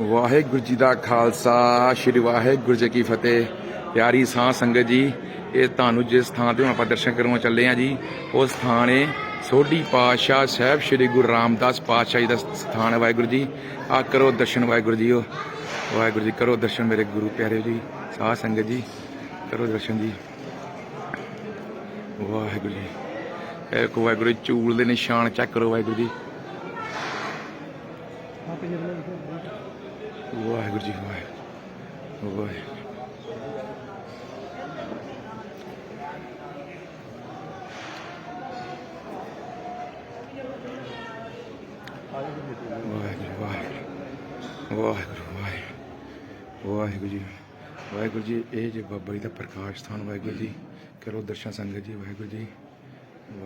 ਵਾਹਿਗੁਰੂ ਜੀ ਦਾ ਖਾਲਸਾ ਸ੍ਰੀ ਵਾਹਿਗੁਰੂ ਜੀ ਕੀ ਫਤਿਹ। ਪਿਆਰੀ ਸਾਧ ਸੰਗਤ ਜੀ ਇਹ ਤੁਹਾਨੂੰ ਜਿਸ ਥਾਂ ਤੇ ਹੁਣ ਆਪਾਂ ਦਰਸ਼ਨ ਕਰਨ ਚੱਲੇ ਆ ਜੀ ਉਹ ਸਥਾਨ ਹੈ ਸੋਢੀ ਪਾਤਸ਼ਾਹ ਸਾਹਿਬ ਸ੍ਰੀ ਗੁਰੂ ਰਾਮਦਾਸ ਪਾਤਸ਼ਾਹ ਜੀ ਦਾ ਸਥਾਨ ਹੈ ਵਾਹਿਗੁਰੂ ਜੀ। ਆ ਕਰੋ ਦਰਸ਼ਨ ਵਾਹਿਗੁਰੂ ਜੀ ਉਹ ਵਾਹਿਗੁਰੂ ਜੀ ਕਰੋ ਦਰਸ਼ਨ ਮੇਰੇ ਗੁਰੂ ਪਿਆਰੇ ਜੀ ਸਾਧ ਸੰਗਤ ਜੀ ਕਰੋ ਦਰਸ਼ਨ ਜੀ। ਵਾਹਿਗੁਰੂ ਜੀ ਇਹ ਕੋ ਵਾਹਿਗੁਰੂ ਜੀ, ਚੂਲ ਦੇ ਨਿਸ਼ਾਨ ਚੈੱਕ ਕਰੋ ਵਾਹਿਗੁਰੂ ਜੀ। ਵਾਹਿਗੁਰੂ ਜੀ ਵਾਹਿਗੁਰੂ। ਵਾਹਿਗੁਰੂ। ਵਾਹਿਗੁਰੂ ਵਾਹਿਗੁਰੂ। ਵਾਹਿਗੁਰੂ ਵਾਹਿਗੁਰੂ। ਵਾਹਿਗੁਰੂ ਜੀ ਵਾਹਿਗੁਰੂ ਜੀ, ਇਹ ਜੇ ਬਾਬਾ ਜੀ ਦਾ ਪ੍ਰਕਾਸ਼ ਸਥਾਨ ਵਾਹਿਗੁਰੂ ਜੀ, ਕਰੋ ਦਰਸ਼ਨ ਸੰਗਤ ਜੀ, ਵਾਹਿਗੁਰੂ ਜੀ।